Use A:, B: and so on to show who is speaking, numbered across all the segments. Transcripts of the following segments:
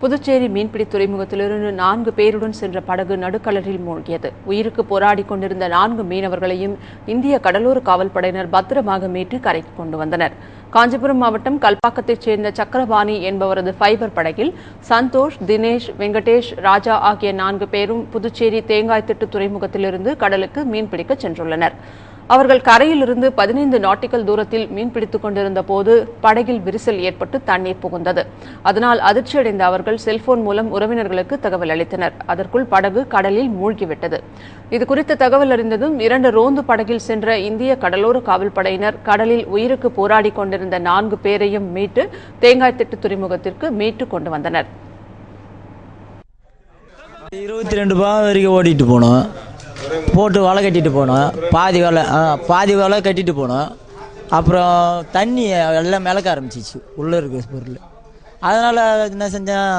A: புதுச்சேரி மீன்பிடி துறைமுகத்திலிருந்து நான்கு பேருடன் சென்ற படகு நடுக்கடலில் மூழ்கியது. உயிருக்கு போராடி கொண்டிருந்த நான்கு மீனவர்களையும் இந்திய கடலோர காவல்படையினர் பத்திரமாக மீட்டு கரைக்கு கொண்டு வந்தனர். காஞ்சிபுரம் மாவட்டம் கல்பாக்கத்தைச் சேர்ந்த சக்கரபாணி என்பவரது ஃபைபர் படகில் சந்தோஷ் தினேஷ் வெங்கடேஷ் ராஜா ஆகிய நான்கு பேரும் புதுச்சேரி தேங்காய்த்திட்டு துறைமுகத்திலிருந்து கடலுக்கு மீன்பிடிக்க சென்றுள்ளனர். அவர்கள் கரையிலிருந்து பதினைந்து நாட்டிக்கல் தூரத்தில் மீன்பிடித்துக் கொண்டிருந்த போது படகில் விரிசல் ஏற்பட்டு தண்ணீர் புகுந்தது. அதனால் அதிர்ச்சியடைந்த அவர்கள் செல்போன் மூலம் உறவினர்களுக்கு தகவல் அளித்தனர். அதற்குள் படகு கடலில் மூழ்கிவிட்டது. இதுகுறித்த தகவல் அறிந்ததும் இரண்டு ரோந்து படகில் சென்ற இந்திய கடலோர காவல்படையினர் கடலில் உயிருக்கு போராடி கொண்டிருந்த நான்கு பேரையும் மீட்டு தேங்காய்த்திட்டு துறைமுகத்திற்கு மீட்டு கொண்டு வந்தனர்.
B: இருபத்தி ரெண்டு ரூபா வரைக்கும் ஓடிட்டு போனோம். போட்டு வலை கட்டிட்டு போனோம். பாதி வலை பாதி வலை கட்டிட்டு போனோம். அப்புறம் தண்ணி எல்லாம் மிளக்க ஆரம்பிச்சிச்சு. உள்ளே இருக்க பொருள். அதனால் என்ன செஞ்சேன்?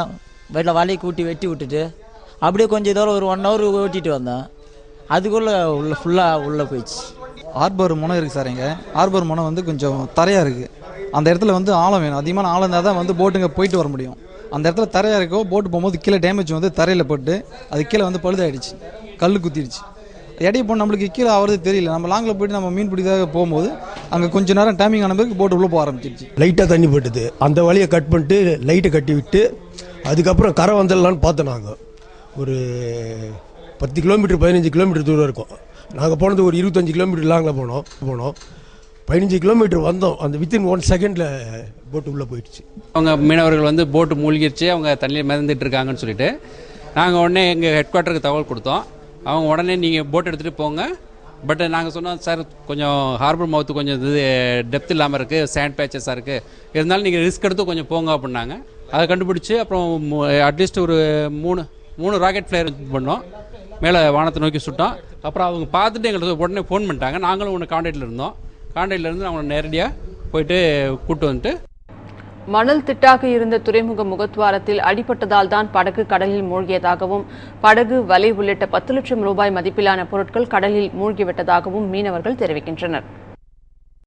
B: வீட்டில் வலையை கூட்டி வெட்டி விட்டுட்டு அப்படியே கொஞ்சம் தூரம் ஒரு ஒன் ஹவர் ஓட்டிட்டு வந்தேன். அதுக்குள்ளே உள்ள ஃபுல்லாக உள்ளே போயிடுச்சு.
C: ஆர்பர் முனை இருக்குது சார் இங்கே. ஆர்பர் முனை வந்து கொஞ்சம் தரையாக இருக்குது அந்த இடத்துல வந்து ஆழம் வேணும். அதிகமான ஆழம் இருந்தால் தான் வந்து போட்டுங்க போயிட்டு வர முடியும். அந்த இடத்துல தரையாக இருக்கோ போட்டு போகும்போது கீழே டேமேஜ் வந்து தரையில் போட்டு அது கீழே வந்து பழுதாயிடுச்சு. கல் குத்திடுச்சு. எடையை போன நம்மளுக்கு கீழே ஆகிறது தெரியல. நம்ம லாங்கில் போயிட்டு நம்ம மீன் பிடிக்காக போகும்போது அங்கே கொஞ்ச நேரம் டைமிங் ஆன பிறகு போட்டு உள்ளே போக ஆரம்பிச்சிருச்சு.
D: லைட்டாக தண்ணி போட்டுது அந்த வழியை கட் பண்ணிட்டு லைட்டை கட்டி விட்டு அதுக்கப்புறம் கரை வந்துடலான்னு பார்த்தோம் நாங்கள் ஒரு பத்து கிலோமீட்டர் பதினஞ்சு கிலோமீட்டர் தூரம் இருக்கும். நாங்கள் போனது ஒரு இருபத்தஞ்சு கிலோமீட்டர் லாங்கில் போனோம் போனோம். பதினஞ்சு கிலோமீட்டர் வந்தோம். அந்த வித்தின் ஒன் செகண்டில் போட்டு உள்ளே போயிடுச்சு.
E: அவங்க மீனவர்கள் வந்து போட்டு மூழ்கிடுச்சு அவங்க தண்ணியில் மிதந்துட்டு இருக்காங்கன்னு சொல்லிட்டு நாங்கள் உடனே எங்கள் ஹெட் குவார்ட்டருக்கு தகவல் கொடுத்தோம். அவங்க உடனே நீங்கள் போட் எடுத்துகிட்டு போங்க. பட் நாங்கள் சொன்னோம் சார் கொஞ்சம் ஹார்பர் மவுத்து கொஞ்சம் இது டெப்த் இல்லாமல் இருக்குது சேண்ட் பேச்சஸாக இருக்குது இருந்தாலும் நீங்கள் ரிஸ்க் எடுத்து கொஞ்சம் போங்க அப்படின்னாங்க. அதை கண்டுபிடிச்சி அப்புறம் அட்லீஸ்ட் ஒரு மூணு மூணு ராக்கெட் ஃப்ளேயர் பண்ணோம். மேலே வானத்தை நோக்கி சுட்டோம். அப்புறம் அவங்க பார்த்துட்டு எங்களுக்கு உடனே ஃபோன் பண்ணிட்டாங்க. நாங்களும் ஒன்று காண்டாக்டில் இருந்தோம். காண்டாக்டில் இருந்து அவங்க நேரடியாக போயிட்டு கூப்பிட்டு வந்துட்டு
A: மணல் திட்டாக இருந்த துறைமுக முகத்வாரத்தில் அடிபட்டதால் தான் படகு கடலில் மூழ்கியதாகவும் படகு வலை உள்ளிட்ட பத்து லட்சம் ரூபாய் மதிப்பிலான பொருட்கள் கடலில் மூழ்கிவிட்டதாகவும் மீனவர்கள் தெரிவிக்கின்றனர்.